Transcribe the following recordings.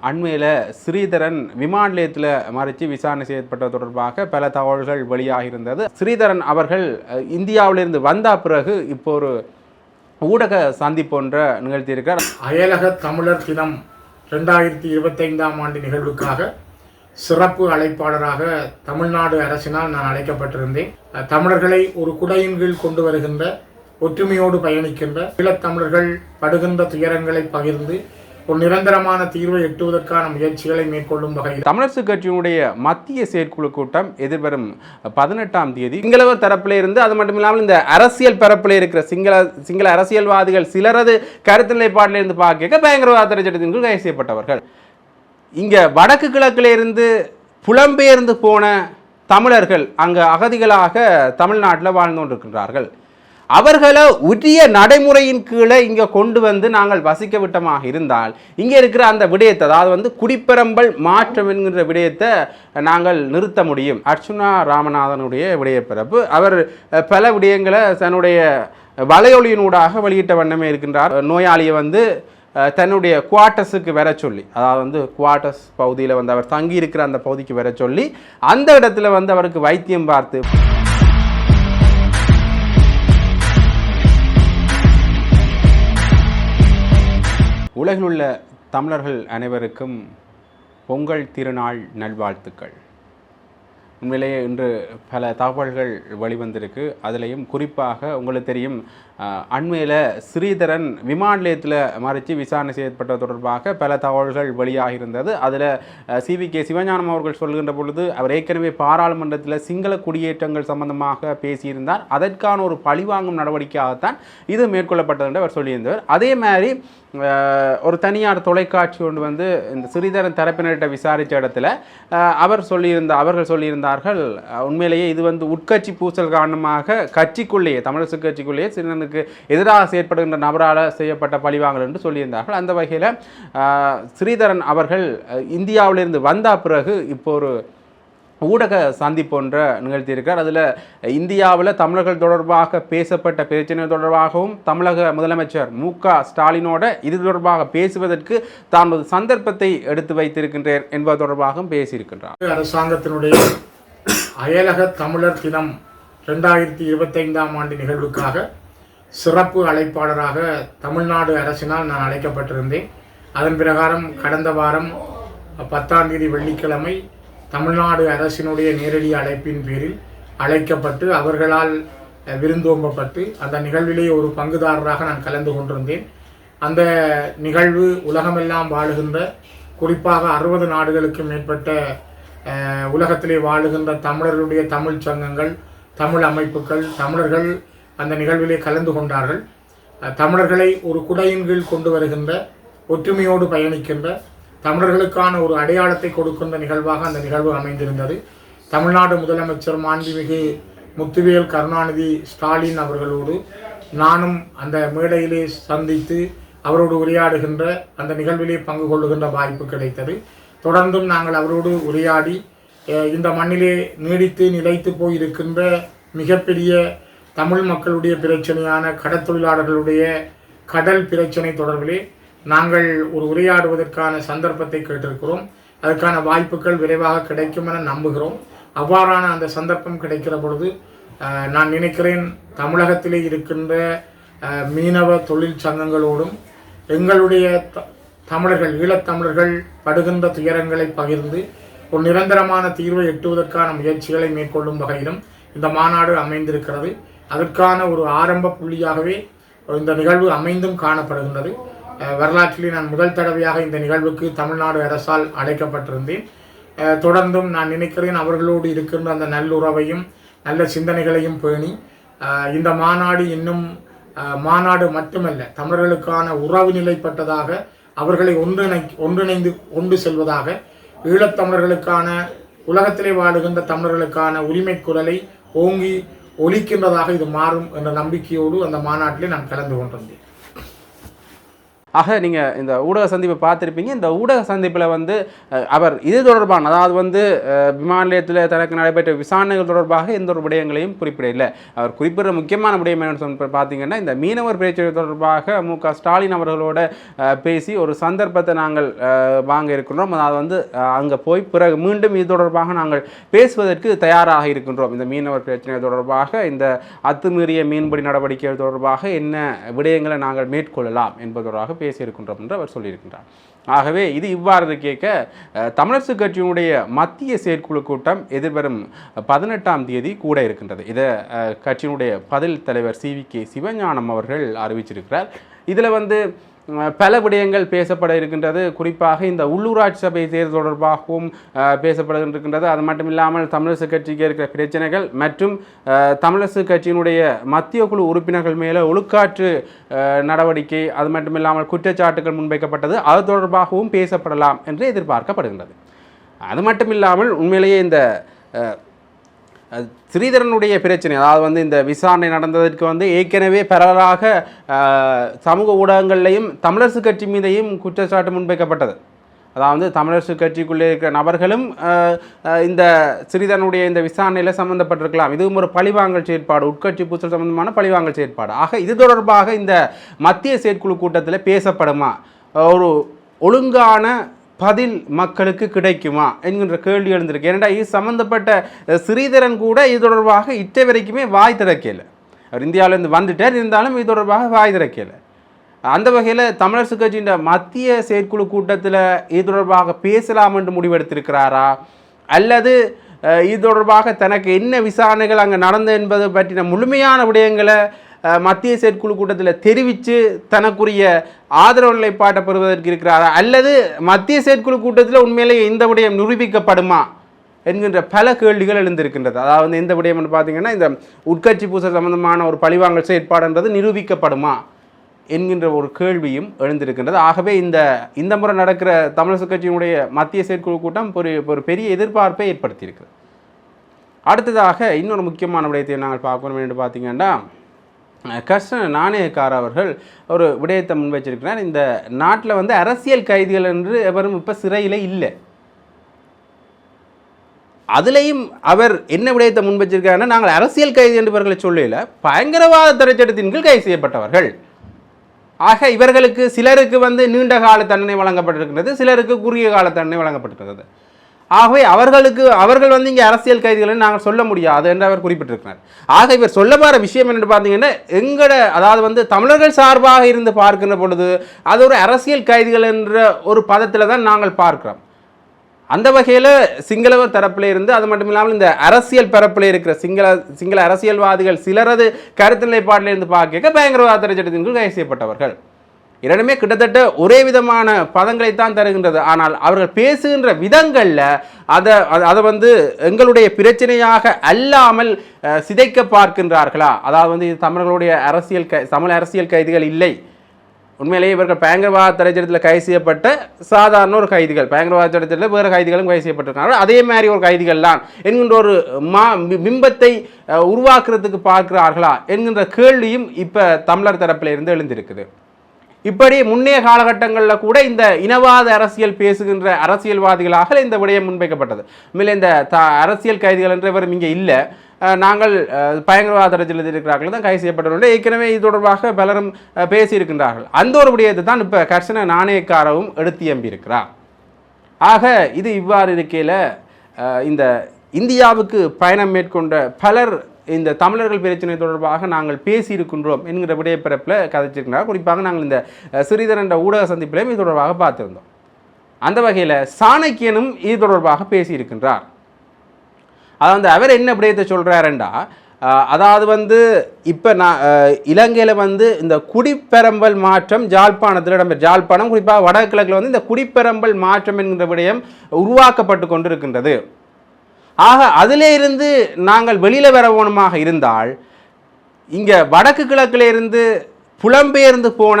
அண்மையில் ஸ்ரீதரன் விமான நிலையத்தில் மறைச்சு விசாரணை செய்யப்பட்ட தொடர்பாக பல தகவல்கள் வெளியாக இருந்தது ஸ்ரீதரன் அவர்கள் இந்தியாவிலிருந்து வந்த பிறகு இப்போ ஒரு ஊடக சந்திப்பு ஒன்றை நிகழ்த்தியிருக்கார் அயலக தமிழர் தினம் ரெண்டாயிரத்தி இருபத்தைந்தாம் ஆண்டு நிகழ்வுக்காக சிறப்பு அழைப்பாளராக தமிழ்நாடு அரசினால் நான் அழைக்கப்பட்டிருந்தேன். தமிழர்களை ஒரு குடையின் கீழ் கொண்டு வருகின்ற ஒற்றுமையோடு பயணிக்கின்ற ஈழத்தமிழர்கள் படுகின்ற துயரங்களை பகிர்ந்து ஒரு நிரந்தரமான தீர்வை எட்டுவதற்கான முயற்சிகளை மேற்கொள்ளும் வகையில் தமிழரசு கட்சியினுடைய மத்திய செயற்குழு கூட்டம் எதிர்வரும் பதினெட்டாம் தேதி சிங்களவர் தரப்பில் இருந்து அது மட்டும் இல்லாமல் இந்த அரசியல் பரப்பில் இருக்கிற சிங்கள சிங்கள அரசியல்வாதிகள் சிலரது கருத்து நிலைப்பாட்டில் இருந்து பார்க்க பயங்கரவாத தடை கீழ் கைது செய்யப்பட்டவர்கள். இங்கே வடக்கு கிழக்கில் இருந்து புலம்பெயர்ந்து போன தமிழர்கள் அங்கு அகதிகளாக தமிழ்நாட்டில் வாழ்ந்து கொண்டிருக்கின்றார்கள். அவர்களை உரிய நடைமுறையின் கீழே இங்கே கொண்டு வந்து நாங்கள் வசிக்க விட்டமாக இருந்தால் இங்கே இருக்கிற அந்த விடயத்தை அதாவது வந்து குடிப்பெரம்பல் மாற்றம் என்கின்ற விடயத்தை நாங்கள் நிறுத்த முடியும். அர்ச்சுனா ராமநாதனுடைய விடயப்பிறப்பு அவர் பல விடயங்களை தன்னுடைய வலையொலியினூடாக வெளியிட்ட வண்ணமே இருக்கின்றார். நோயாளியை வந்து தன்னுடைய குவார்ட்டர்ஸுக்கு வர சொல்லி அதாவது வந்து குவார்ட்டர்ஸ் பகுதியில் வந்து அவர் தங்கி இருக்கிற அந்த பகுதிக்கு வர சொல்லி அந்த இடத்துல வந்து அவருக்கு வைத்தியம் பார்த்து உலகில் உள்ள தமிழர்கள் அனைவருக்கும் பொங்கல் திருநாள் நல்வாழ்த்துக்கள். உண்மையிலேயே இன்று பல தகவல்கள் வெளிவந்திருக்கு. அதுலேயும் குறிப்பாக உங்களுக்கு தெரியும் அண்மையில் ஸ்ரீதரன் விமான நிலையத்தில் மறைச்சு விசாரணை செய்யப்பட்ட தொடர்பாக பல தகவல்கள் வெளியாக இருந்தது அதில் சிவி கே. சிவஞானம் அவர்கள் சொல்கின்ற பொழுது அவர் ஏற்கனவே பாராளுமன்றத்தில் சிங்கள குடியேற்றங்கள் சம்பந்தமாக பேசியிருந்தார். அதற்கான ஒரு பழிவாங்கும் நடவடிக்கையாகத்தான் இது மேற்கொள்ளப்பட்டது என்று அவர் சொல்லியிருந்தவர். அதே மாதிரி ஒரு தனியார் தொலைக்காட்சி ஒன்று வந்து இந்த ஸ்ரீதரன் தரப்பினர்கிட்ட விசாரித்த இடத்துல அவர் சொல்லியிருந்த அவர்கள் சொல்லியிருந்தார் சொல்கிறார்கள். உண்மையிலேயே இது வந்து உட்கட்சி பூசல் காரணமாக கட்சிக்குள்ளேயே தமிழரசு கட்சிக்குள்ளேயே சிறுவனுக்கு எதிராக செயற்படுகின்ற நபரால் செய்யப்பட்ட பழிவாங்கல் என்று சொல்லியிருந்தார்கள். அந்த வகையில் ஸ்ரீதரன் அவர்கள் இந்தியாவிலிருந்து வந்த பிறகு இப்போ ஒரு ஊடக சந்திப்பு ஒன்றை நிகழ்த்தியிருக்கிறார். அதில் இந்தியாவில் தமிழர்கள் தொடர்பாக பேசப்பட்ட பிரச்சனை தொடர்பாகவும் தமிழக முதலமைச்சர் மு க ஸ்டாலினோட இது தொடர்பாக பேசுவதற்கு தான் ஒரு சந்தர்ப்பத்தை எடுத்து வைத்திருக்கின்றேன் என்பது தொடர்பாகவும் பேசியிருக்கின்றார். அரசாங்கத்தினுடைய அயலக தமிழர் தினம் ரெண்டாயிரத்தி இருபத்தைந்தாம் ஆண்டு நிகழ்வுக்காக சிறப்பு அழைப்பாளராக தமிழ்நாடு அரசினால் நான் அழைக்கப்பட்டிருந்தேன். அதன் பிரகாரம் கடந்த வாரம் பத்தாம் தேதி வெள்ளிக்கிழமை தமிழ்நாடு அரசினுடைய நேரடி அழைப்பின் பேரில் அழைக்கப்பட்டு அவர்களால் விருந்தோம்பப்பட்டு அந்த நிகழ்விலே ஒரு பங்குதாரராக நான் கலந்து கொண்டிருந்தேன். அந்த நிகழ்வு உலகமெல்லாம் வாழுகின்ற குறிப்பாக அறுபது நாடுகளுக்கு மேற்பட்ட உலகத்திலே வாழுகின்ற தமிழர்களுடைய தமிழ் சங்கங்கள் தமிழ் அமைப்புகள் தமிழர்கள் அந்த நிகழ்விலே கலந்து கொண்டார்கள். தமிழர்களை ஒரு குடையின் கீழ் கொண்டு வருகின்ற ஒற்றுமையோடு பயணிக்கின்ற தமிழர்களுக்கான ஒரு அடையாளத்தை கொடுக்கின்ற நிகழ்வாக அந்த நிகழ்வு அமைந்திருந்தது. தமிழ்நாடு முதலமைச்சர் மாண்புமிகு முத்துவேல் கருணாநிதி ஸ்டாலின் அவர்களோடு நானும் அந்த மேடையிலே சந்தித்து அவரோடு உரையாடுகின்ற அந்த நிகழ்விலே பங்கு கொள்ளுகின்ற வாய்ப்பு கிடைத்தது. தொடர்ந்தும் நாங்கள் அவரோடு உரையாடி இந்த மண்ணிலே நீடித்து நிலைத்து போயிருக்கின்ற மிகப்பெரிய தமிழ் மக்களுடைய பிரச்சனையான கடற்தொழிலாளர்களுடைய கடல் பிரச்சனை தொடர்பிலே நாங்கள் ஒரு உரையாடுவதற்கான சந்தர்ப்பத்தை கேட்டிருக்கிறோம். அதற்கான வாய்ப்புகள் விரைவாக கிடைக்கும் என நம்புகிறோம். அவ்வாறான அந்த சந்தர்ப்பம் கிடைக்கிற பொழுது நான் நினைக்கிறேன் தமிழகத்திலே இருக்கின்ற மீனவ தொழிற்சங்கங்களோடும் எங்களுடைய த- தமிழர்கள் ஈழத்தமிழர்கள் படுகின்ற துயரங்களை பகிர்ந்து ஒரு நிரந்தரமான தீர்வை எட்டுவதற்கான முயற்சிகளை மேற்கொள்ளும் வகையிலும் இந்த மாநாடு அமைந்திருக்கிறது. அதற்கான ஒரு ஆரம்ப புள்ளியாகவே இந்த நிகழ்வு அமைந்தும் காணப்படுகின்றது. வரலாற்றிலே நான் முதல் தடவையாக இந்த நிகழ்வுக்கு தமிழ்நாடு அரசால் அழைக்கப்பட்டிருந்தேன். தொடர்ந்தும் நான் நினைக்கிறேன் அவர்களோடு இருக்கின்ற அந்த நல்லுறவையும் நல்ல சிந்தனைகளையும் பேணி இந்த மாநாடு இன்னும் மாநாடு மட்டுமல்ல தமிழர்களுக்கான உறவு நிலைப்பட்டதாக அவர்களை ஒன்றிணை ஒன்றிணைந்து கொண்டு செல்வதாக ஈழத்தமிழர்களுக்கான உலகத்திலே வாழுகின்ற தமிழர்களுக்கான உரிமை குரலை ஓங்கி ஒலிக்கின்றதாக இது மாறும் என்ற நம்பிக்கையோடு அந்த மாநாட்டிலே நான் கலந்து கொண்டிருந்தேன். ஆக நீங்கள் இந்த ஊடக சந்திப்பை பார்த்துருப்பீங்க. இந்த ஊடக சந்திப்பில் வந்து அவர் இது தொடர்பான அதாவது வந்து விமான நிலையத்தில் தனக்கு நடைபெற்ற விசாரணைகள் தொடர்பாக எந்த ஒரு விடயங்களையும் குறிப்பிடவில்லை. அவர் குறிப்பிடுற முக்கியமான விடயம் என்னன்னு சொன்ன பார்த்தீங்கன்னா இந்த மீனவர் பிரச்சனை தொடர்பாக மு க ஸ்டாலின் அவர்களோட பேசி ஒரு சந்தர்ப்பத்தை நாங்கள் வாங்க இருக்கின்றோம். அதாவது வந்து அங்கே போய் பிறகு மீண்டும் இது தொடர்பாக நாங்கள் பேசுவதற்கு தயாராக இருக்கின்றோம். இந்த மீனவர் பிரச்சனை தொடர்பாக இந்த அத்துமீறிய மீன்பிடி நடவடிக்கைகள் தொடர்பாக என்ன விடயங்களை நாங்கள் மேற்கொள்ளலாம் என்பது தொடர்பாக பேசியிருக்கின்றோம் என்று அவர் சொல்லியிருக்கின்றார். ஆகவே இது இவ்வாறு கேட்க தமிழரசு கட்சியினுடைய மத்திய செயற்குழு கூட்டம் எதிர்வரும் பதினெட்டாம் தேதி கூட இருக்கின்றது. இதை கட்சியினுடைய பதில் தலைவர் சி வி கே சிவஞானம் அவர்கள் அறிவிச்சிருக்கிறார். இதில் வந்து பல விடயங்கள் பேசப்பட இருக்கின்றது. குறிப்பாக இந்த உள்ளூராட்சி சபை தேர்தல் தொடர்பாகவும் அஹ், பேசப்பட இருக்கின்றது அது மட்டும் இல்லாமல் தமிழரசு கட்சிக்கு இருக்கிற பிரச்சனைகள் மற்றும் தமிழரசு கட்சியினுடைய மத்திய குழு உறுப்பினர்கள் மேலே ஒழுக்காற்று நடவடிக்கை அது மட்டும் இல்லாமல் குற்றச்சாட்டுகள் முன்வைக்கப்பட்டது அது தொடர்பாகவும் பேசப்படலாம் என்று எதிர்பார்க்கப்படுகின்றது. அது மட்டும் இல்லாமல் உண்மையிலேயே இந்த ஸ்ரீதரனுடைய பிரச்சனை. அதாவது வந்து இந்த விசாரணை நடந்ததற்கு வந்து ஏற்கனவே பரவலாக சமூக ஊடகங்கள்லையும் தமிழரசு கட்சி மீதையும் குற்றச்சாட்டு முன்வைக்கப்பட்டது. அதாவது தமிழரசு கட்சிக்குள்ளே இருக்கிற நபர்களும் இந்த ஸ்ரீதரனுடைய இந்த விசாரணையில் சம்மந்தப்பட்டிருக்கலாம் இதுவும் ஒரு பழிவாங்கல் செயற்பாடு உட்கட்சி பூசல் சம்பந்தமான பழிவாங்கல் செயற்பாடு. ஆக இது தொடர்பாக இந்த மத்திய செயற்குழு கூட்டத்தில் பேசப்படுமா? ஒரு ஒழுங்கான பதில் மக்களுக்கு கிடைக்குமா என்கின்ற கேள்வி எழுந்திருக்கு. ஏனென்றா இது சம்பந்தப்பட்ட ஸ்ரீதரன் கூட இது தொடர்பாக இட்ட வரைக்குமே வாய் திறக்கல. அவர் இந்தியாவிலேருந்து வந்துட்டார் இருந்தாலும் இது தொடர்பாக வாய் திறக்கல. அந்த வகையில் தமிழரசு கட்சியின் மத்திய செயற்குழு கூட்டத்தில் இது தொடர்பாக பேசலாம் என்று முடிவெடுத்திருக்கிறாரா? அல்லது இது தொடர்பாக தனக்கு என்ன விசாரணைகள் அங்கே நடந்தது என்பது பற்றின முழுமையான விடயங்களை மத்திய செயற்குழு கூட்டத்தில் தெரிவித்து தனக்குரிய ஆதரவு நிலைப்பாட்டை பெறுவதற்கு இருக்கிறாரா? அல்லது மத்திய செயற்குழு கூட்டத்தில் உண்மையிலேயே இந்த விடயம் நிரூபிக்கப்படுமா? என்கின்ற பல கேள்விகள் எழுந்திருக்கின்றது. அதாவது எந்த விடயம்னு பார்த்தீங்கன்னா இந்த உட்கட்சி பூசை சம்பந்தமான ஒரு பழிவாங்கல் செயற்பாடுன்றது நிரூபிக்கப்படுமா? என்கின்ற ஒரு கேள்வியும் எழுந்திருக்கின்றது. ஆகவே இந்த இந்த முறை நடக்கிற தமிழக கட்சியினுடைய மத்திய செயற்குழு கூட்டம் ஒரு ஒரு பெரிய எதிர்பார்ப்பை ஏற்படுத்தியிருக்கிறது. அடுத்ததாக இன்னொரு முக்கியமான விடயத்தை நாங்கள் பார்க்கணும் என்று பார்த்தீங்கன்னா கர்ஷன் நாணயக்கார் அவர்கள் ஒரு விடயத்தை முன்வைச்சிருக்கிறார். இந்த நாட்டில் வந்து அரசியல் கைதிகள் என்று எவரும் இப்போ சிறையில் இல்லை. அதுலேயும் அவர் என்ன விடயத்தை முன்வச்சிருக்காருன்னா நாங்கள் அரசியல் கைதி என்று சொல்லல பயங்கரவாத திரைச்சட்டத்தின் கீழ் கைது செய்யப்பட்டவர்கள். ஆக இவர்களுக்கு சிலருக்கு வந்து நீண்ட கால தண்டனை வழங்கப்பட்டிருக்கிறது சிலருக்கு குறுகிய கால தண்டனை வழங்கப்பட்டிருக்கிறது ஆகவே அவர்களுக்கு அவர்கள் வந்து இங்கே அரசியல் கைதிகளை நாங்கள் சொல்ல முடியாது என்று அவர் குறிப்பிட்டிருக்கிறார். ஆக இவர் சொல்ல போகிற விஷயம் என்னென்னு பார்த்தீங்கன்னா எங்கட அதாவது வந்து தமிழர்கள் சார்பாக இருந்து பார்க்கின்ற பொழுது அது ஒரு அரசியல் கைதிகள் என்ற ஒரு பதத்தில் தான் நாங்கள் பார்க்கிறோம். அந்த வகையில் சிங்களவர் தரப்பில் இருந்து அது மட்டும் இல்லாமல் இந்த அரசியல் பரப்பில் இருக்கிற சிங்கள சிங்கள அரசியல்வாதிகள் சிலரது கருத்து நிலைப்பாட்டில் இருந்து பார்க்க பயங்கரவாத திரைச்சட்டத்தின் கீழ் கைது செய்யப்பட்டவர்கள். இரண்டுமே கிட்டத்தட்ட ஒரே விதமான பதங்களைத்தான் தருகின்றது. ஆனால் அவர்கள் பேசுகின்ற விதங்களில் அதை அதை- அதை வந்து எங்களுடைய பிரச்சனையாக அல்லாமல் சிதைக்க பார்க்கின்றார்களா? அதாவது வந்து இது தமிழர்களுடைய அரசியல் கை தமிழ் அரசியல் கைதிகள் இல்லை. உண்மையிலேயே இவர்கள் பயங்கரவாத தடைச்சட்டத்தில் கைது செய்யப்பட்ட சாதாரண ஒரு கைதிகள். பயங்கரவாத தடைச்சட்டத்தில் வேறு கைதிகளும் கைது செய்யப்பட்டிருக்காங்க அதே மாதிரி ஒரு கைதிகள் தான் என்கின்ற ஒரு மா பிம்பத்தை உருவாக்குறதுக்கு பார்க்கிறார்களா? என்கின்ற கேள்வியும் இப்போ தமிழர் தரப்பில் இருந்து எழுந்திருக்குது. இப்படி முன்னைய காலகட்டங்களில் கூட இந்த இனவாத அரசியல் பேசுகின்ற அரசியல்வாதிகளாக இந்த விடயம் முன்வைக்கப்பட்டது. உண்மையிலே இந்த த அரசியல் கைதிகள் என்றவர் இங்கே இல்லை. நாங்கள் பயங்கரவாத அரசியல் இருக்கிறார்கள் தான் கைது செய்யப்பட்டவர்கள் ஏற்கனவே இது தொடர்பாக பலரும் பேசியிருக்கின்றார்கள். அந்த ஒரு விடயத்தை தான் இப்போ கர்ஷன நாணயக்காரவும் எடுத்து எம்பியிருக்கிறார். ஆக இது இவ்வாறு இருக்கையில் இந்த இந்தியாவுக்கு பயணம் மேற்கொண்ட பலர் இந்த தமிழர்கள் பிரச்சனை தொடர்பாக நாங்கள் பேசியிருக்கின்றோம் என்கிற விடயப்பிறப்பில் கதைச்சிருக்கிறார். குறிப்பாக நாங்கள் இந்த சிறிதர் என்ற ஊடக சந்திப்பிலையும் இது தொடர்பாக பார்த்திருந்தோம். அந்த வகையில் சாணக்கியனும் இது தொடர்பாக பேசியிருக்கின்றார். அதாவது அவர் என்ன விடயத்தை சொல்கிறாருண்டா அதாவது வந்து இப்போ நான் இலங்கையில் வந்து இந்த குடிப்பெரம்பல் மாற்றம் ஜாழ்ப்பாணத்தில் இடம்பெற ஜாழ்ப்பாணம் குறிப்பாக வடகிழக்கில் வந்து இந்த குடிப்பெரம்பல் மாற்றம் என்கிற விடயம் உருவாக்கப்பட்டு கொண்டிருக்கின்றது. ஆக அதிலே இருந்து நாங்கள் வெளியில் வரவோனமாக இருந்தால் இங்கே வடக்கு கிழக்கிலிருந்து புலம்பெயர்ந்து போன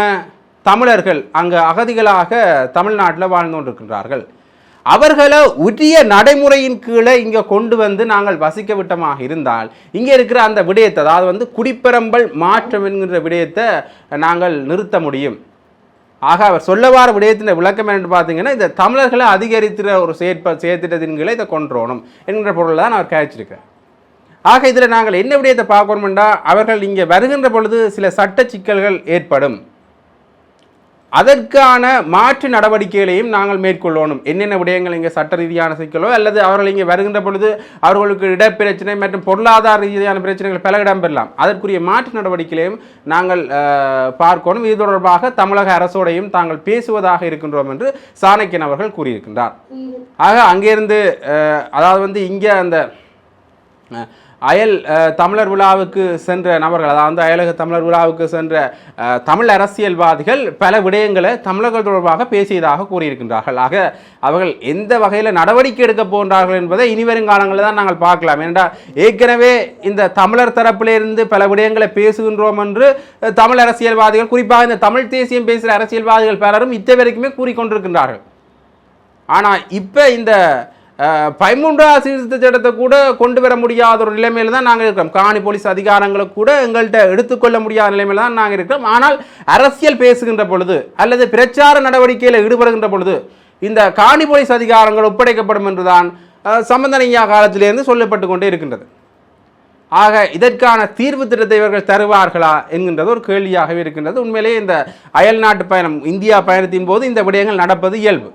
தமிழர்கள் அங்கே அகதிகளாக தமிழ்நாட்டில் வாழ்ந்து கொண்டிருக்கின்றார்கள். அவர்களை உரிய நடைமுறையின் கீழே இங்கே கொண்டு வந்து நாங்கள் வசிக்க விட்டமாக இருந்தால் இங்கே இருக்கிற அந்த விடயத்தை அதாவது வந்து குடிப்பெரம்பல் மாற்றம் என்கிற விடயத்தை நாங்கள் நிறுத்த முடியும். ஆக அவர் சொல்ல வார விடயத்தின் விளக்கம் என்று பார்த்தீங்கன்னா இந்த தமிழர்களை அதிகரித்துற ஒரு செயற்ப செயற்திட்டத்தின் கீழே இதை கொன்றோணும் என்கிற பொருளை தான் அவர் காய்ச்சிருக்கிறார். ஆக இதில் நாங்கள் என்ன விடயத்தை பார்க்கணும்னா அவர்கள் இங்கே வருகின்ற பொழுது சில சட்ட சிக்கல்கள் ஏற்படும். அதற்கான மாற்று நடவடிக்கைகளையும் நாங்கள் மேற்கொள்ளணும். என்னென்ன விடயங்கள் இங்கே சட்ட ரீதியான சிக்கலோ அல்லது அவர்கள் இங்கே வருகின்ற பொழுது அவர்களுக்கு இடப்பிரச்சனை மற்றும் பொருளாதார ரீதியான பிரச்சனைகள் பல இடம்பெறலாம். அதற்குரிய மாற்று நடவடிக்கைகளையும் நாங்கள் பார்க்கணும். இது தொடர்பாக தமிழக அரசோடையும் தாங்கள் பேசுவதாக இருக்கின்றோம் என்று சாணக்கியன் அவர்கள் கூறியிருக்கின்றார். ஆக அங்கேருந்து அதாவது வந்து இங்கே அந்த அயல் தமிழர் விழாவுக்கு சென்ற நபர்கள் அதாவது அயலக தமிழர் விழாவுக்கு சென்ற தமிழ் அரசியல்வாதிகள் பல விடயங்களை தமிழர்கள் தொடர்பாக பேசியதாக கூறியிருக்கின்றார்கள். ஆக அவர்கள் எந்த வகையில் நடவடிக்கை எடுக்க போன்றார்கள் என்பதை இனிவரும் காலங்களில் தான் நாங்கள் பார்க்கலாம். ஏனென்றால் ஏற்கனவே இந்த தமிழர் தரப்பிலிருந்து பல விடயங்களை பேசுகின்றோம் என்று தமிழ் அரசியல்வாதிகள் குறிப்பாக இந்த தமிழ் தேசியம் பேசுகிற அரசியல்வாதிகள் பலரும் இத்தவரைக்குமே கூறிக்கொண்டிருக்கின்றார்கள். ஆனால் இப்போ இந்த பதிமூன்றாவது சீர்திருத்த சட்டத்தை கூட கொண்டு வர முடியாத ஒரு நிலைமையில் தான் நாங்கள் இருக்கிறோம். காணி போலீஸ் அதிகாரங்களை கூட எங்கள்கிட்ட எடுத்துக்கொள்ள முடியாத நிலைமையில் தான் நாங்கள் இருக்கிறோம். ஆனால் அரசியல் பேசுகின்ற பொழுது அல்லது பிரச்சார நடவடிக்கையில் ஈடுபடுகின்ற பொழுது இந்த காணி போலீஸ் அதிகாரங்கள் ஒப்படைக்கப்படும் என்றுதான் சம்பந்தனையா காலத்திலிருந்து சொல்லப்பட்டு கொண்டே இருக்கின்றது. ஆக இதற்கான தீர்வு திட்டத்தை இவர்கள் தருவார்களா என்கின்றது ஒரு கேள்வியாகவே இருக்கின்றது. உண்மையிலேயே இந்த அயல்நாட்டு பயணம் இந்தியா பயணத்தின் போது இந்த விடயங்கள் நடப்பது இயல்பு.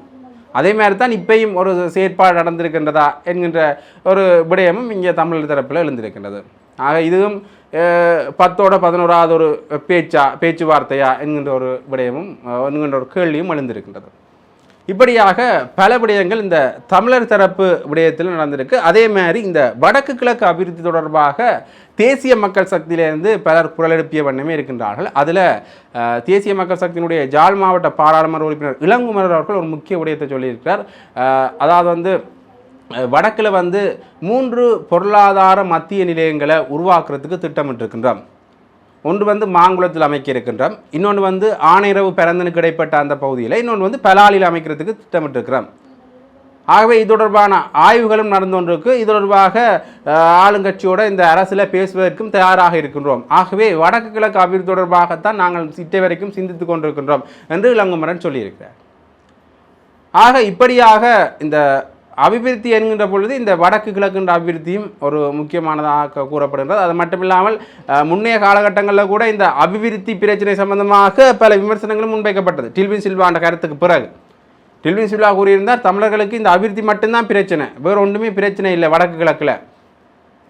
அதே மாதிரி தான் இப்பையும் ஒரு செயற்பாடு நடந்திருக்கின்றதா என்கின்ற ஒரு விடயமும் இங்கே தமிழர் தரப்பில் எழுந்திருக்கின்றது. ஆக இதுவும் பத்தோட பதினோராவது ஒரு பேச்சா பேச்சுவார்த்தையா என்கின்ற ஒரு விடயமும் என்கின்ற ஒரு கேள்வியும் எழுந்திருக்கின்றது. இப்படியாக பல விடயங்கள் இந்த தமிழர் தரப்பு விடயத்தில் நடந்திருக்கு. அதே மாதிரி இந்த வடக்கு கிழக்கு அபிவிருத்தி தொடர்பாக தேசிய மக்கள் சக்தியிலேருந்து பலர் குரல் எழுப்பிய வண்ணமே இருக்கின்றார்கள். அதில் தேசிய மக்கள் சக்தியினுடைய ஜாழ் மாவட்ட பாராளுமன்ற உறுப்பினர் இளங்குமரர் அவர்கள் ஒரு முக்கிய விடயத்தை சொல்லியிருக்கிறார். அதாவது வந்து வடக்கில் வந்து மூன்று பொருளாதார மத்திய நிலையங்களை உருவாக்குறதுக்கு திட்டமிட்டிருக்கின்றோம். ஒன்று வந்து மாங்குளத்தில் அமைக்க இருக்கின்றோம் இன்னொன்று வந்து ஆணையரவு பிறந்தனுக்கு இடைப்பட்ட அந்த பகுதியில் இன்னொன்று வந்து பலாலில் அமைக்கிறதுக்கு திட்டமிட்டிருக்கிறோம். ஆகவே இது தொடர்பான ஆய்வுகளும் நடந்து கொண்டிருக்கு. இது தொடர்பாக ஆளுங்கட்சியோட இந்த அரசில் பேசுவதற்கும் தயாராக இருக்கின்றோம். ஆகவே வடக்கு கிழக்கு அபிவிருத்தி தொடர்பாகத்தான் நாங்கள் இட்டை வரைக்கும் சிந்தித்து கொண்டிருக்கின்றோம் என்று இளங்குமரன் சொல்லியிருக்கிறார். ஆக இப்படியாக இந்த அபிவிருத்தி என்கின்ற பொழுது இந்த வடக்கு கிழக்குன்ற அபிவிருத்தியும் ஒரு முக்கியமானதாக கூறப்படுகிறது அது மட்டும் இல்லாமல் முன்னைய காலகட்டங்களில் கூட இந்த அபிவிருத்தி பிரச்சனை சம்பந்தமாக பல விமர்சனங்களும் முன்வைக்கப்பட்டது. டில்வின் சில்வான்ற கருத்துக்கு பிறகு. டில்வின் சில்வா கூறியிருந்தார் தமிழர்களுக்கு இந்த அபிவிருத்தி மட்டும்தான் பிரச்சனை. வேறு ஒன்றுமே பிரச்சனை இல்லை வடக்கு கிழக்கில்.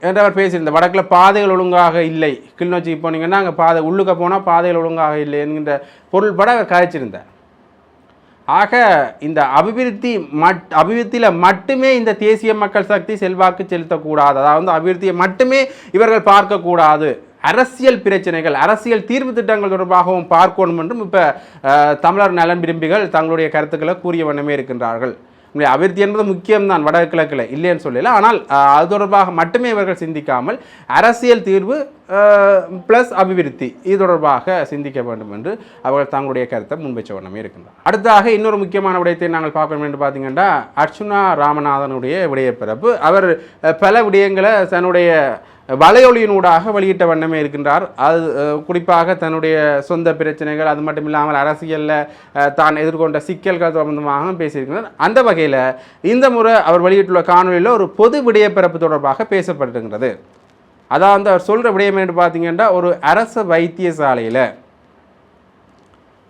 என்று அவர் பேசியிருந்தார். வடக்கில் பாதைகள் ஒழுங்காக இல்லை. கிளிநொச்சிக்கு போனீங்கன்னா அங்கே பாதை உள்ளுக்க போனால் பாதைகள் ஒழுங்காக இல்லை என்கின்ற பொருள்பட அவர் கதைச்சிருந்தார் ஆக இந்த அபிவிருத்தி மட் அபிவிருத்தியில் மட்டுமே இந்த தேசிய மக்கள் சக்தி செல்வாக்கு செலுத்தக்கூடாது. அதாவது அபிவிருத்தியை மட்டுமே இவர்கள் பார்க்கக்கூடாது. அரசியல் பிரச்சனைகள் அரசியல் தீர்வு திட்டங்கள் தொடர்பாகவும் பார்க்கணும் என்றும் இப்போ தமிழர் நலன் விரும்பிகள் தங்களுடைய கருத்துக்களை கூறிய வண்ணமே இருக்கின்றார்கள். அபிவிருத்தி என்பது முக்கியம்தான் வடகிழக்கில். இல்லைன்னு சொல்லல. ஆனால் அது தொடர்பாக மட்டுமே இவர்கள் சிந்திக்காமல் அரசியல் தீர்வு ப்ளஸ் அபிவிருத்தி இது தொடர்பாக சிந்திக்க வேண்டும் என்று அவர்கள் தங்களுடைய கருத்தை முன்வைச்ச வண்ணமே இருக்கின்றார் அடுத்ததாக இன்னொரு முக்கியமான விடயத்தை நாங்கள் பார்க்கணும் என்று பார்த்தீங்கன்னா அர்ச்சுனா ராமநாதனுடைய விடயப்பிறப்பு. அவர் பல விடயங்களை தன்னுடைய வலையொலியினூடாக வெளியிட்ட வண்ணமே இருக்கின்றார். அது குறிப்பாக தன்னுடைய சொந்த பிரச்சனைகள் அது மட்டும் இல்லாமல் அரசியலில் தான் எதிர்கொண்ட சிக்கல்கள் சம்பந்தமாக பேசியிருக்கின்றார் அந்த வகையில் இந்த முறை அவர் வெளியிட்டுள்ள காணொலியில் ஒரு பொது விடயப்பிறப்பு தொடர்பாக பேசப்பட்டிருக்கிறது. அதாவது அவர் சொல்கிற விடயம் என்று பார்த்தீங்கன்னா ஒரு அரச வைத்தியசாலையில்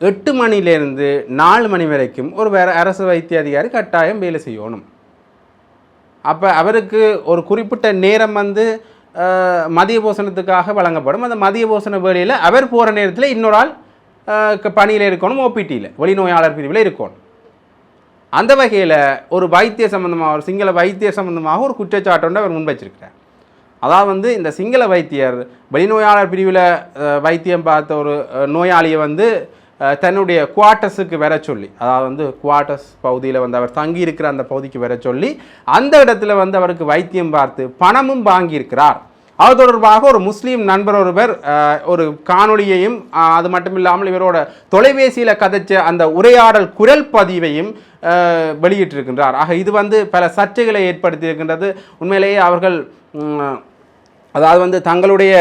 எட்டு மணிலேருந்து நாலு மணி வரைக்கும் ஒரு வேற அரசு வைத்திய அதிகாரி கட்டாயம் வேலை செய்யணும். அப்போ அவருக்கு ஒரு குறிப்பிட்ட நேரம் வந்து மதிய போசனத்துக்காக வழங்கப்படும். அந்த மதிய போசன வேலையில் அவர் போகிற நேரத்தில் இன்னொரு ஆள் பணியில் இருக்கணும் ஓபிடியில் வெளிநோயாளர் பிரிவில் இருக்கணும். அந்த வகையில் ஒரு வைத்திய சம்பந்தமாக ஒரு சிங்கள வைத்திய சம்பந்தமாக ஒரு குற்றச்சாட்டு ஒன்று அவர் முன்வச்சிருக்கிறார் அதாவது வந்து இந்த சிங்கள வைத்தியர் வெளிநோயாளர் பிரிவில் வைத்தியம் பார்த்த ஒரு நோயாளியை வந்து தன்னுடைய குவார்ட்டர்ஸுக்கு வர சொல்லி அதாவது வந்து குவார்ட்டர்ஸ் பகுதியில் வந்து அவர் தங்கியிருக்கிற அந்த பகுதிக்கு வர சொல்லி அந்த இடத்துல வந்து அவருக்கு வைத்தியம் பார்த்து பணமும் வாங்கியிருக்கிறார். அது தொடர்பாக ஒரு முஸ்லீம் நண்பர் ஒருவர் ஒரு காணொளியையும் அது மட்டும் இல்லாமல் இவரோட தொலைபேசியில் கதைச்ச அந்த உரையாடல் குரல் பதிவையும் வெளியிட்டிருக்கின்றார். ஆக இது வந்து பல சர்ச்சைகளை ஏற்படுத்தியிருக்கின்றது. உண்மையிலேயே அவர்கள் அதாவது வந்து தங்களுடைய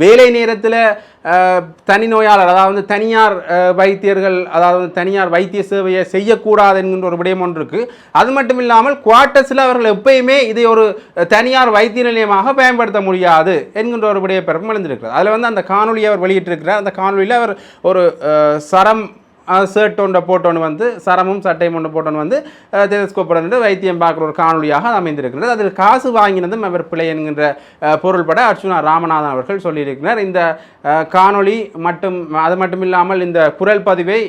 வேலை நேரத்தில் தனி நோயாளர் அதாவது தனியார் வைத்தியர்கள் அதாவது தனியார் வைத்திய சேவையை செய்யக்கூடாது என்கின்ற ஒரு விடயம் ஒன்று இருக்குது அது மட்டும் இல்லாமல் குவார்ட்டர்ஸில் அவர்கள் எப்பயுமே இதை ஒரு தனியார் வைத்திய நிலையமாக பயன்படுத்த முடியாது என்கின்ற ஒரு விடய பிறப்பு எழுந்திருக்கிறது அதில் வந்து அந்த காணொலியை அவர் வெளியிட்டிருக்கிறார். அந்த காணொலியில் அவர் ஒரு சரம் ஷர்ட் ஒன்றை போட்டோன்னு வந்து சரமும் சட்டையும் ஒன்று போட்டோன்னு வந்து டெலிஸ்கோப்புடன் வைத்தியம் பார்க்குற ஒரு காணொலியாக அமைந்திருக்கிறது அதில் காசு வாங்கினதும் அவர் பிழை என்கின்ற பொருள்பட அர்ச்சுனா ராமநாதன் அவர்கள் சொல்லியிருக்கிறார். இந்த காணொளி மட்டும் அது மட்டும் இல்லாமல் இந்த குரல் பதிவை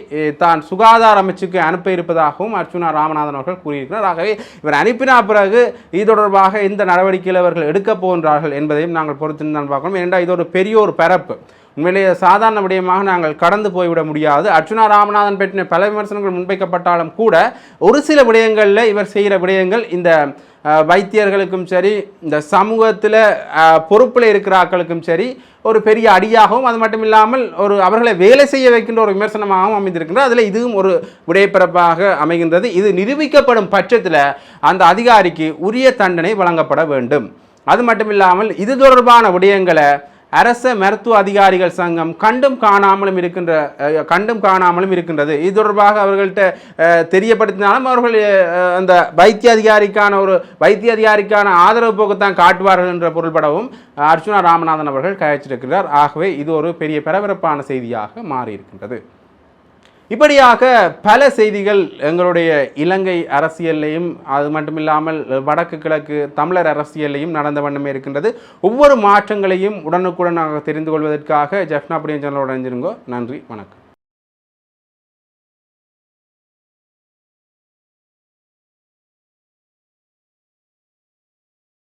தான் சுகாதார அமைச்சுக்கு அனுப்ப இருப்பதாகவும் அர்ச்சுனா ராமநாதன் அவர்கள் கூறியிருக்கிறார். ஆகவே இவர் அனுப்பினா பிறகு இது தொடர்பாக இந்த நடவடிக்கையில் அவர்கள் எடுக்கப் போகின்றார்கள் என்பதையும் நாங்கள் பொறுத்து தான் பார்க்கணும். ஏனென்றால் இது ஒரு பெரிய ஒரு பரப்பு. உண்மையிலேயே சாதாரண விடயமாக நாங்கள் கடந்து போய்விட முடியாது. அர்ச்சுனா ராமநாதன் பற்றின பல விமர்சனங்கள் முன்வைக்கப்பட்டாலும் கூட ஒரு சில விடயங்களில் இவர் செய்கிற விடயங்கள் இந்த வைத்தியர்களுக்கும் சரி இந்த சமூகத்தில் பொறுப்பில் இருக்கிற ஆக்களுக்கும் சரி ஒரு பெரிய அடியாகவும் அது மட்டும் இல்லாமல் ஒரு அவர்களை வேலை செய்ய வைக்கின்ற ஒரு விமர்சனமாகவும் அமைந்திருக்கின்றது அதில் இதுவும் ஒரு விடைப்பிறப்பாக அமைகின்றது. இது நிரூபிக்கப்படும் பட்சத்தில் அந்த அதிகாரிக்கு உரிய தண்டனை வழங்கப்பட வேண்டும். அது மட்டும் இல்லாமல் இது தொடர்பான விடயங்களை அரச மருத்துவ அதிகாரிகள் சங்கம் கண்டும் காணாமலும் இருக்கின்ற கண்டும் காணாமலும் இருக்கின்றது. இது தொடர்பாக அவர்கள்ட்ட தெரியப்படுத்தினாலும் அவர்கள் அந்த வைத்திய அதிகாரிக்கான ஒரு வைத்திய அதிகாரிக்கான ஆதரவு போக்குத்தான் காட்டுவார்கள் என்ற பொருள்படவும் அர்ச்சுனா ராமநாதன் அவர்கள் கயச்சிருக்கிறார். ஆகவே இது ஒரு பெரிய பரபரப்பான செய்தியாக மாறி இருக்கின்றது இப்படியாக பல செய்திகள் எங்களுடைய இலங்கை அரசியல்லையும் அது மட்டுமில்லாமல் வடக்கு கிழக்கு தமிழர் அரசியல்லையும் நடந்த வண்ணமே இருக்கின்றது. ஒவ்வொரு மாற்றங்களையும் உடனுக்குடனாக தெரிந்து கொள்வதற்காக ஜெஃப்னா பிரியன் சேனலோட இணைஞ்சிருங்கோ நன்றி வணக்கம்.